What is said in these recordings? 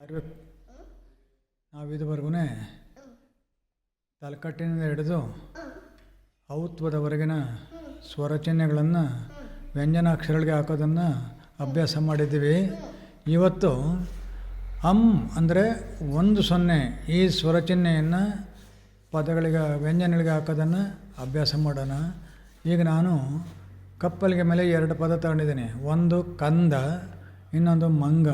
ಇರ್ಬೇಕು ನಾವು ಇದುವರೆಗೂ ತಲಕಟ್ಟಿನಿಂದ ಹಿಡಿದು ಔತ್ವದವರೆಗಿನ ಸ್ವರಚಿಹ್ನೆಗಳನ್ನು ವ್ಯಂಜನಾಕ್ಷರಗಳಿಗೆ ಹಾಕೋದನ್ನು ಅಭ್ಯಾಸ ಮಾಡಿದ್ದೀವಿ. ಇವತ್ತು ಅಮ್ ಅಂದರೆ ಒಂದು ಸೊನ್ನೆ ಈ ಸ್ವರಚಿಹ್ನೆಯನ್ನು ಪದಗಳಿಗೆ ವ್ಯಂಜನಗಳಿಗೆ ಹಾಕೋದನ್ನು ಅಭ್ಯಾಸ ಮಾಡೋಣ. ಈಗ ನಾನು ಕಪ್ಪಲಿಗೆ ಮೇಲೆ ಎರಡು ಪದ ತಗೊಂಡಿದ್ದೀನಿ. ಒಂದು ಕಂದ ಇನ್ನೊಂದು ಮಂಗ.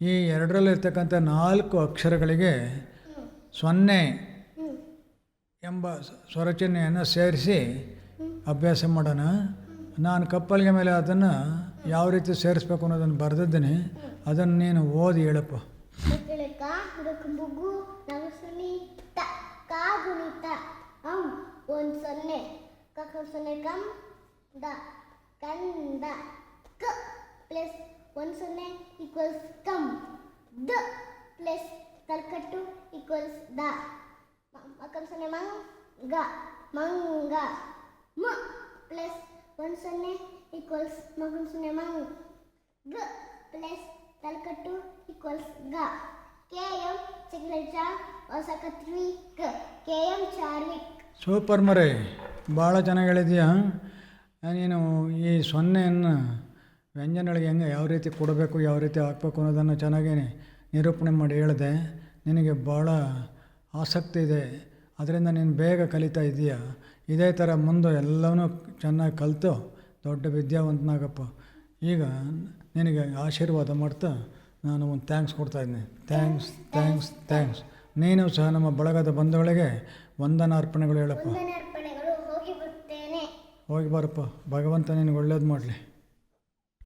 ಈ ಎರಡರಲ್ಲಿರ್ತಕ್ಕಂಥ ನಾಲ್ಕು ಅಕ್ಷರಗಳಿಗೆ ಸೊನ್ನೆ ಎಂಬ ಸ್ವರಚನೆಯನ್ನು ಸೇರಿಸಿ ಅಭ್ಯಾಸ ಮಾಡೋಣ. ನಾನು ಕಪ್ಪಲಿಗೆ ಮೇಲೆ ಅದನ್ನು ಯಾವ ರೀತಿ ಸೇರಿಸ್ಬೇಕು ಅನ್ನೋದನ್ನು ಬರೆದಿದ್ದೀನಿ. ಅದನ್ನು ನೀನು ಓದಿ ಹೇಳಪ್ಪ. ಪ್ಲಸ್ ಒಂದು ಸೊನ್ನೆ ಈಕ್ವಲ್ಸ್ ಕಮ್. ದ ಪ್ಲಸ್ ತಲ್ಕಟ್ಟು ಈಕ್ವಲ್ಸ್ ದ. ಮಕ್ಕಳ ಸೊನ್ನೆ ಮಂಗ. ಮಂಗ. ಮ ಪ್ಲಸ್ ಒಂದು ಸೊನ್ನೆ ಈಕ್ವಲ್ಸ್ ಮಗನ ಸೊನ್ನೆ ಮಂಗ್. ಗ ಪ್ಲಸ್ ತಲ್ಕಟ್ಟು ಈಕ್ವಲ್ಸ್ ಗ. ಕೆ ಎಂ ಹೊಸ ಕತ್ರಿ ಕ ಕೆ ಎಂ ಚಾರ್ವಿಕ್. ಸೂಪರ್ ಮರೆ, ಭಾಳ ಚೆನ್ನಾಗಿ ಹೇಳಿದೀಯ? ನೀನು ಈ ಸೊನ್ನೆಯನ್ನು ವ್ಯಂಜನಗಳಿಗೆ ಹೆಂಗೆ ಯಾವ ರೀತಿ ಕೊಡಬೇಕು ಯಾವ ರೀತಿ ಹಾಕ್ಬೇಕು ಅನ್ನೋದನ್ನು ಚೆನ್ನಾಗಿ ನಿರೂಪಣೆ ಮಾಡಿ ಹೇಳಿದೆ ನಿನಗೆ ಭಾಳ ಆಸಕ್ತಿ ಇದೆ ಅದರಿಂದ ನೀನು ಬೇಗ ಕಲಿತಾ ಇದೀಯ? ಇದೇ ಥರ ಮುಂದೆ ಎಲ್ಲವನ್ನೂ ಚೆನ್ನಾಗಿ ಕಲಿತು ದೊಡ್ಡ ವಿದ್ಯಾವಂತನಾಗಪ್ಪ. ಈಗ ನಿನಗೆ ಆಶೀರ್ವಾದ ಮಾಡ್ತಾ ನಾನು ಒಂದು ಥ್ಯಾಂಕ್ಸ್ ಕೊಡ್ತಾಯಿದ್ದೀನಿ ಥ್ಯಾಂಕ್ಸ್ ಥ್ಯಾಂಕ್ಸ್ ಥ್ಯಾಂಕ್ಸ್ ನೀನು ಸಹ ನಮ್ಮ ಬಳಗದ ಬಂಧುಗಳಿಗೆ ವಂದನಾರ್ಪಣೆಗಳು ಹೇಳಪ್ಪ. ವಂದನಾರ್ಪಣೆಗಳು ಹೋಗಿ ಬರಪ್ಪ ಹೋಗಿ ಬಾರಪ್ಪ. ಭಗವಂತ ನಿನಗೆ ಒಳ್ಳೇದು ಮಾಡಲಿ.